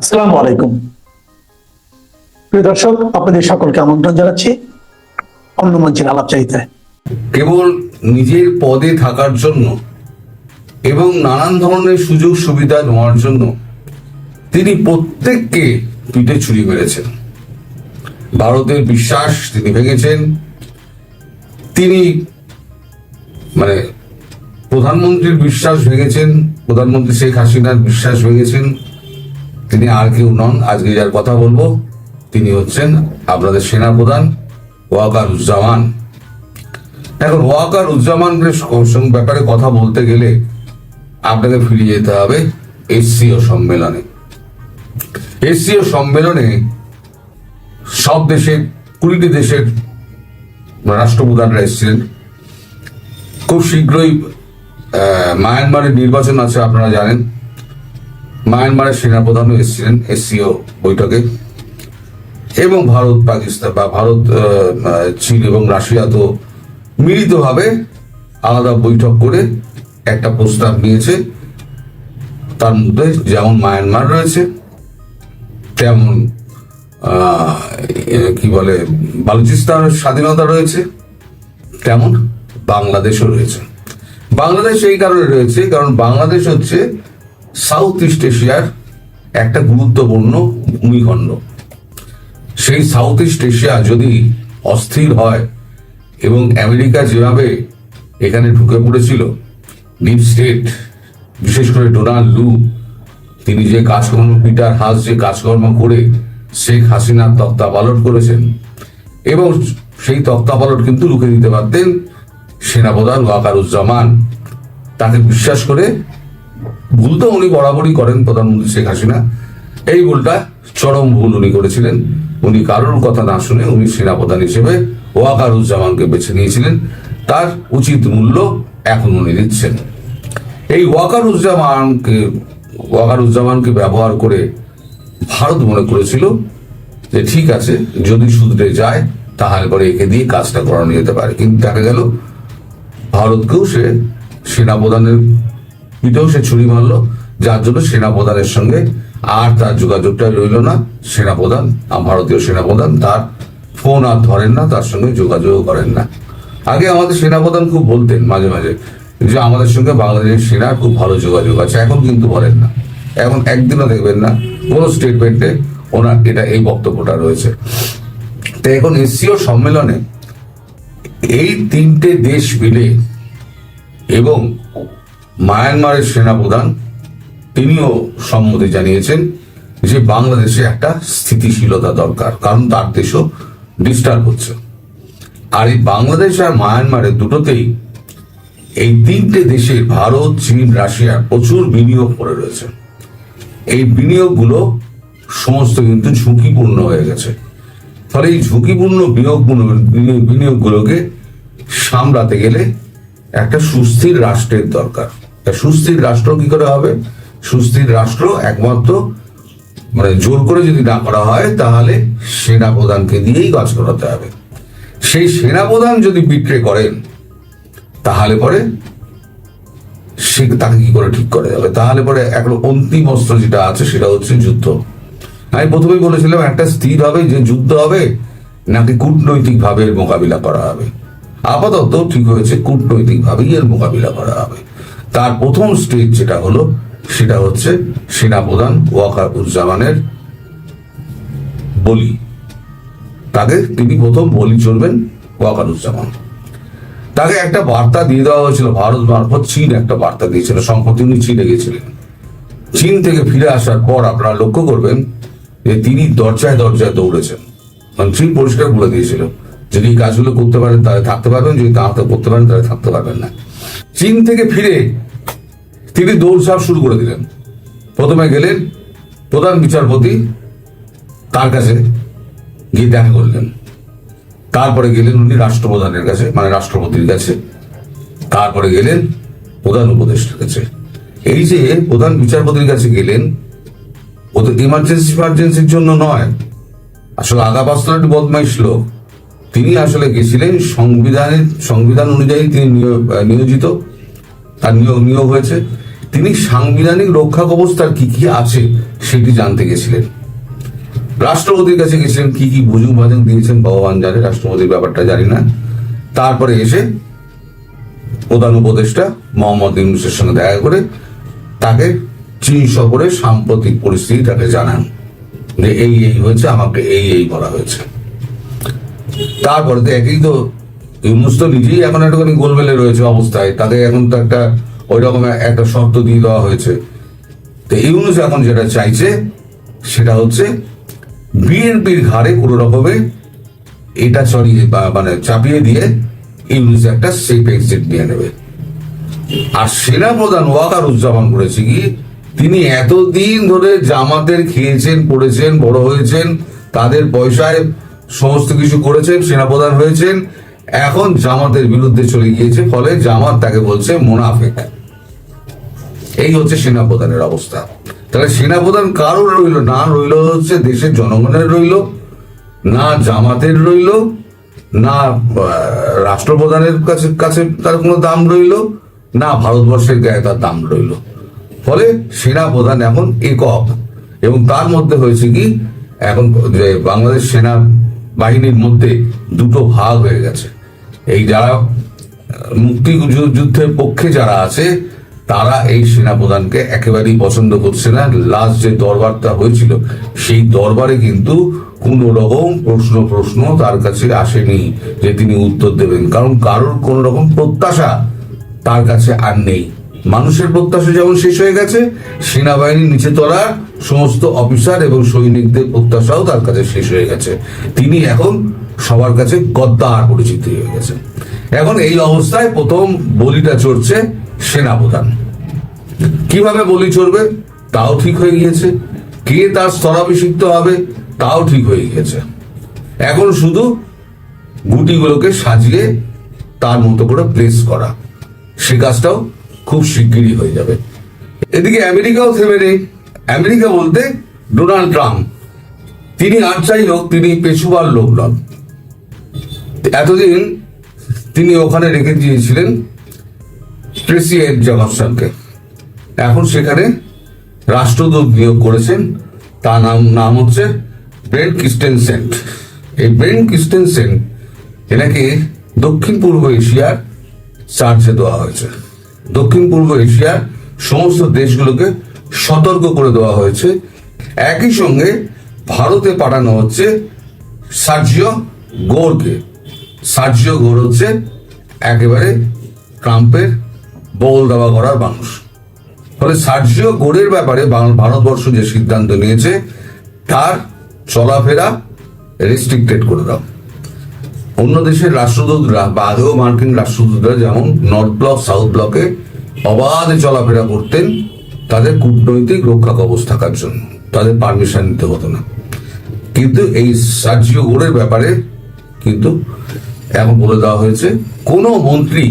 আসসালামু আলাইকুম। প্রিয় দর্শক, আপনাদের সকলকে আমন্ত্রণ জানাচ্ছি অন্য মঞ্চের আলাপচারিতায়। কেবল নিজের পদে থাকার জন্য এবং নানান ধরনের সুযোগ সুবিধা নেওয়ার জন্য তিনি প্রত্যেককে পিঠে ছুরি মেরেছেন। ভারতের বিশ্বাস তিনি ভেঙেছেন। তিনি মানে প্রধানমন্ত্রীর বিশ্বাস ভেঙেছেন, প্রধানমন্ত্রী শেখ হাসিনার বিশ্বাস ভেঙেছেন। তিনি আর কেউ নন। আজকে যার কথা বলব, তিনি হচ্ছেন আপনাদের সেনাপ্রধান ওয়াকারুজ্জামান এখন ওয়াকার উজ্জামানের সঙ্গে ব্যাপারে কথা বলতে গেলে আপনাকে ফিরিয়ে যেতে হবে এসসিও সম্মেলনে। এসসিও সম্মেলনে সব দেশের, কুড়িটি দেশের রাষ্ট্রপ্রধানরা এসেছিলেন। খুব শীঘ্রই মায়ানমারের নির্বাচন আছে, আপনারা জানেন। মায়ানমারের সেনাপ্রধানও এসেছিলেন এসসিও বৈঠকে। এবং ভারত, পাকিস্তান বা ভারত চীন এবং রাশিয়া তো মিলিতভাবে আলাদা বৈঠক করে একটা প্রস্তাব নিয়েছে তার মধ্যে যেমন মায়ানমার রয়েছে, তেমন কি বলে, বালুচিস্তানের স্বাধীনতা রয়েছে, তেমন বাংলাদেশও রয়েছে। বাংলাদেশ এই কারণে রয়েছে, কারণ বাংলাদেশ হচ্ছে সাউথ ইস্ট এশিয়ার একটা গুরুত্বপূর্ণ ভূমিখণ্ড। সেই সাউথ ইস্ট এশিয়া যদি অস্থির হয় এবং আমেরিকা যেভাবে এখানে ঢুকে পড়েছিল ডিপ স্টেট, বিশেষ করে ডোনাল্ড লু, তিনি যে কাজকর্ম, পিটার হাস যে কাজকর্ম করে শেখ হাসিনার তক্তাপালট করেছেন এবং সেই তক্তাপালট কিন্তু রুখে দিতে পারতেন সেনাপ্রধান ওয়াকারুজ্জামান। তাকে বিশ্বাস করে ভুল তো উনি বরাবরই করেন প্রধানমন্ত্রী শেখ হাসিনা। এই ভুলটা চরম ভুল উনি করেছিলেন। উনি কারোর কথা না শুনে উনি সেনাপ্রধান হিসেবে ওয়াকারুজ্জামানকে বেছে নিয়েছিলেন। তার উচিত মূল্য এখন উনি দিচ্ছেন। এই ওয়াকারুজ্জামানকে ওয়াকারুজ্জামানকে ব্যবহার করে ভারত মনে করেছিল যে ঠিক আছে, যদি সুদরে যায়, তাহলে পরে একে দিয়ে কাজটা করানো যেতে পারে। কিন্তু দেখা গেল, ভারতকেও সে সেনাপ্রধানের পিঠেও সে ছুরি মারলো। যার জন্য সেনাপ্রধানের সঙ্গে আর তার যোগাযোগটা রইল না। সেনাপ্রধান ভারতীয় সেনাপ্রধান, তার ফোন আর ধরেন না, তার সঙ্গে যোগাযোগ করেন না। আগে আমাদের সেনাপ্রধান খুব বলতেন মাঝে মাঝে যে আমাদের সঙ্গে বাংলাদেশের সেনার খুব ভালো যোগাযোগ আছে। এখন কিন্তু বলেন না। এখন একদিনও দেখবেন না। কোনো স্টেটমেন্টে ওনার এটা এই বক্তব্যটা রয়েছে। তো এখন এসসিও সম্মেলনে এই তিনটে দেশ মিলে এবং মায়ানমারের সেনাপ্রধান, তিনিও সম্মতি জানিয়েছেন যে বাংলাদেশে একটা স্থিতিশীলতা দরকার, কারণ তার দেশও ডিস্টার্ব হচ্ছে। আর এই বাংলাদেশ আর মায়ানমারের দুটোতেই এই তিনটে দেশে ভারত, চীন, রাশিয়া প্রচুর বিনিয়োগ করে রয়েছে। এই বিনিয়োগগুলো সমস্ত কিন্তু ঝুঁকিপূর্ণ হয়ে গেছে। ফলে এই ঝুঁকিপূর্ণ বিনিয়োগগুলো বিনিয়োগগুলোকে সামলাতে গেলে একটা সুস্থির রাষ্ট্রের দরকার। সুস্থির রাষ্ট্র কি করে হবে? সুস্থির রাষ্ট্র একমাত্র মানে জোর করে যদি না করা হয়, তাহলে সেনা প্রধানকে দিয়েই কাজ করাতে হবে। সেই সেনা প্রধান যদি বিট্রে করেন, তাহলে পরে সে তাকে কি করে ঠিক করে যাবে? তাহলে পরে এখন অন্তিম অস্ত্র যেটা আছে, সেটা হচ্ছে যুদ্ধ। আমি প্রথমেই বলেছিলাম, একটা স্থির হবে, যে যুদ্ধ হবে, নাকি কূটনৈতিক ভাবে এর মোকাবিলা করা হবে। আপাতত ঠিক হয়েছে কূটনৈতিক ভাবেই এর মোকাবিলা করা হবে। তার প্রথম স্টেজ যেটা হলো, সেটা হচ্ছে সেনাপ্রধান ওয়াকার উজ্জামানের বলি। তাকে তিনি প্রথম বলি চলবেন ওয়াকারুজ্জামান। তাকে একটা বার্তা দিয়ে দেওয়া হয়েছিল, ভারত মারফত চীন একটা বার্তা দিয়েছিল, সম্প্রতি উনি চীনে গেছিলেন। চীন থেকে ফিরে আসার পর আপনারা লক্ষ্য করবেন যে তিনি দরজায় দরজায় দৌড়েছেন। মানে চীন পরিষ্কার বলে দিয়েছিল, যদি এই কাজগুলো করতে পারেন তাহলে থাকতে পারবেন, যদি তা করতে পারেন তাহলে থাকতে পারবেন না। চীন থেকে ফিরে তিনি দৌড়ঝাঁপ শুরু করে দিলেন। প্রথমে গেলেন প্রধান বিচারপতি, তার কাছে গিয়ে দেখা করলেন। তারপরে গেলেন উনি রাষ্ট্রপ্রধানের কাছে মানে রাষ্ট্রপতির কাছে। তারপরে গেলেন প্রধান উপদেষ্টার কাছে। এই যে প্রধান বিচারপতির কাছে গেলেন ও তো ইমার্জেন্সি ফার্জেন্সির জন্য নয়, আসলে আগা পাস্তর একটু বদমাইশ লোক। তিনি আসলে গেছিলেন, সংবিধানের, সংবিধান অনুযায়ী তিনি নিয়োজিত, তার নিয়োগ নিয়োগ হয়েছে। তিনি সাংবিধানিক রক্ষা ব্যবস্থার কি কি আছে সেটি জানতে গেছিলেন। রাষ্ট্রপতির কাছে গেছিলেন, কি কি বাজুং দিয়েছেন ভগবান জানে, রাষ্ট্রপতির ব্যাপারটা জানি না। তারপরে এসে প্রধান উপদেষ্টা মোহাম্মদ ইউনুসের সঙ্গে দেখা করে তাকে চীন সফরে সাম্প্রতিক পরিস্থিতি তাকে জানান যে এই এই হয়েছে, আমাকে এই এই করা হয়েছে। তারপরে তো একই তো ইউনুস তো নিজেই এখন একটুখানি গোলমেলে রয়েছে অবস্থায়। তাকে এখন তো একটা ওই রকম একটা শর্ত দিয়ে দেওয়া হয়েছে। তো ইউনুস এখন যেটা চাইছে, সেটা হচ্ছে বিএনপির ঘাড়ে কোনো রকমে এটা বা মানে চাপিয়ে দিয়ে ইউনুস একটা সেফ এক্সিট নিয়ে নেবে। আর সেনাপ্রধান ওয়াকারুজ্জামান করেছে কি, তিনি এতদিন ধরে জামাতের খেয়েছেন, পড়েছেন, বড় হয়েছেন, তাদের পয়সায় সমস্ত কিছু করেছেন, সেনাপ্রধান হয়েছেন। এখন জামাতের বিরুদ্ধে চলে গিয়েছে, ফলে জামাত তাকে বলছে মোনাফেক। এই হচ্ছে সেনাপ্রধানের অবস্থা। তাহলে সেনাপ্রধান কারোর রইল? না রইল হচ্ছে দেশের জনগণের রইল, না জামাতের রইল, না রাষ্ট্রপ্রধানের কাছে কাছে তার কোনো দাম রইল, না ভারতবর্ষের গায়ে তার দাম রইল। ফলে সেনাপ্রধান এখন একক। এবং তার মধ্যে হয়েছে কি, এখন যে বাংলাদেশ সেনা বাহিনীর মধ্যে দুটো ভাগ হয়ে গেছে। এই যারা মুক্তি যুদ্ধের পক্ষে যারা আছে, তারা এই সেনাপ্রধানকে একেবারেই পছন্দ করছে না। লাস্ট যে দরবারটা হয়েছিল, সেই দরবারে কিন্তু কোন রকম প্রশ্ন প্রশ্ন তার কাছে আসেনি যে তিনি উত্তর দেবেন। কারণ কারোর কোন রকম প্রত্যাশা তার কাছে আর নেই। মানুষের প্রত্যাশা যেমন শেষ হয়ে গেছে, সেনাবাহিনীর নিচে তলা সমস্ত অফিসার এবং সৈনিকদের প্রত্যাশাও তার কাছে শেষ হয়ে গেছে। তিনি এখন সবার কাছে গদ্দার পরিচিত হয়ে গেছেন। এখন এই অবস্থায় প্রথম বলিটা চড়ছে সেনাপ্রধান। কীভাবে বলি চড়বে? তাও ঠিক হয়ে গিয়েছে। কে তার স্তরাভিষিক্ত হবে? তাও ঠিক হয়ে গিয়েছে। এখন শুধু গুটিগুলোকে সাজিয়ে তার মতো করে প্লেস করা। সে কাজটাও খুব শিগগিরই হয়ে যাবে। এদিকে আমেরিকাও থেমে নেই। আমেরিকা বলতে ডোনাল্ড ট্রাম্প। তিনি আর চাই হোক, তিনি পেছুবার লোক নন। এতদিন তিনি ওখানে রেখে দিয়েছিলেন প্রেসিডেন্ট জনসনকে। এখন সেখানে রাষ্ট্রদূত নিয়োগ করেছেন। তার নাম নাম হচ্ছে ব্রেন ক্রিস্টেনসেন্ট এই ব্রেন ক্রিস্টেনসেন এনাকে দক্ষিণ পূর্ব এশিয়ার চার্জে দেওয়া হয়েছে। দক্ষিণ পূর্ব এশিয়ার সমস্ত দেশগুলোকে সতর্ক করে দেওয়া হয়েছে। একই সঙ্গে ভারতে পাঠানো হচ্ছে সার্জিও গোরকে। সার্জিও গোর হচ্ছে একেবারে ট্রাম্পের বল দেওয়া করার মানুষ। ফলে সার্জিও গোরের ব্যাপারে ভারতবর্ষ যে সিদ্ধান্ত নিয়েছে, তার চলাফেরা রেস্ট্রিক্টেড করে দাও। অন্য দেশের রাষ্ট্রদূতরা বা আগেও মার্কিন রাষ্ট্রদূতরা যেমন নর্থ ব্লক, সাউথ ব্লকে অবাধে চলাফেরা করতেন, তাদের কূটনৈতিক রক্ষা কবচ থাকার জন্য। তাদের পারমিশন নিতে হতো না। কিন্তু এই সার্জিও গোড়ের ব্যাপারে কিন্তু এখন বলে দেওয়া হয়েছে, কোনো মন্ত্রী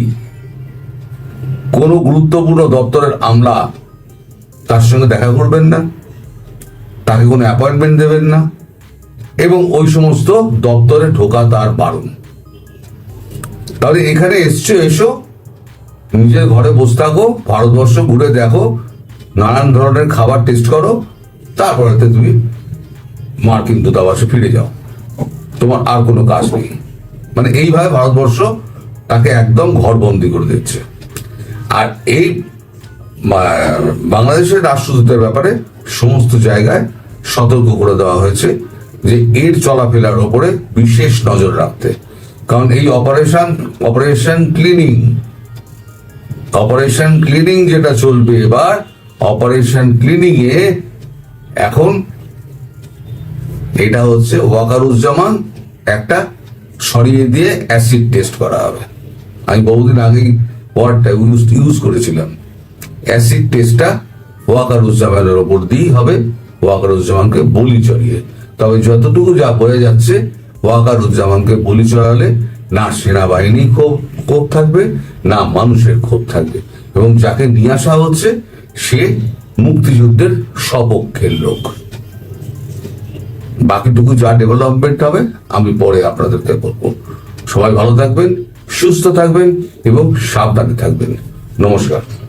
কোনো গুরুত্বপূর্ণ দপ্তরের আমলা তার সঙ্গে দেখা করবেন না, তাকে কোনো অ্যাপয়েন্টমেন্ট দেবেন না। এবং ওই সমস্ত দপ্তরে ঢোকা তার বারণ। তাহলে এখানে এসছো, এসো। নিজের ঘরে বসে থাকো, ভারতবর্ষ ঘুরে দেখো, নানান ধরনের খাবার টেস্ট করো। তারপরে তুমি মার্কিন দূতাবাসে ফিরে যাও। তোমার আর কোনো কাজ নেই। মানে এইভাবে ভারতবর্ষ তাকে একদম ঘরবন্দি করে দিচ্ছে। আর এই বাংলাদেশের রাষ্ট্রদূতের ব্যাপারে সমস্ত জায়গায় সতর্ক করে দেওয়া হয়েছে। যে এর চলাফেরার ওপরে বিশেষ নজর রাখতে। কারণ এই operation operation cleaning operation cleaning যেটা চলবে এবার অপারেশন ক্লিনিং এ এখন এটা হচ্ছে ওয়াকারুজ্জামান একটা সরিয়ে দিয়ে অ্যাসিড টেস্ট করা হবে। আমি বহুদিন আগেই ওয়ার্ডটা ইউজ ইউজ করেছিলাম। অ্যাসিড টেস্টটা ওয়াকারুজ্জামানের ওপর দিয়েই হবে, ওয়াকারুজ্জামানকে বলি চড়িয়ে। তবে যতটুকু যা বোঝা যাচ্ছে, ওয়াকারুজ্জামানকে বলি চড়ালে না সেনাবাহিনী ক্ষোভ ক্ষোভ থাকবে, না মানুষের ক্ষোভ থাকবে। এবং যাকে নিয়ে আসা হচ্ছে, সে মুক্তিযুদ্ধের সপক্ষের লোক। বাকিটুকু যা ডেভেলপমেন্ট হবে, আমি পরে আপনাদেরকে বলব। সবাই ভালো থাকবেন, সুস্থ থাকবেন এবং সাবধানে থাকবেন। নমস্কার।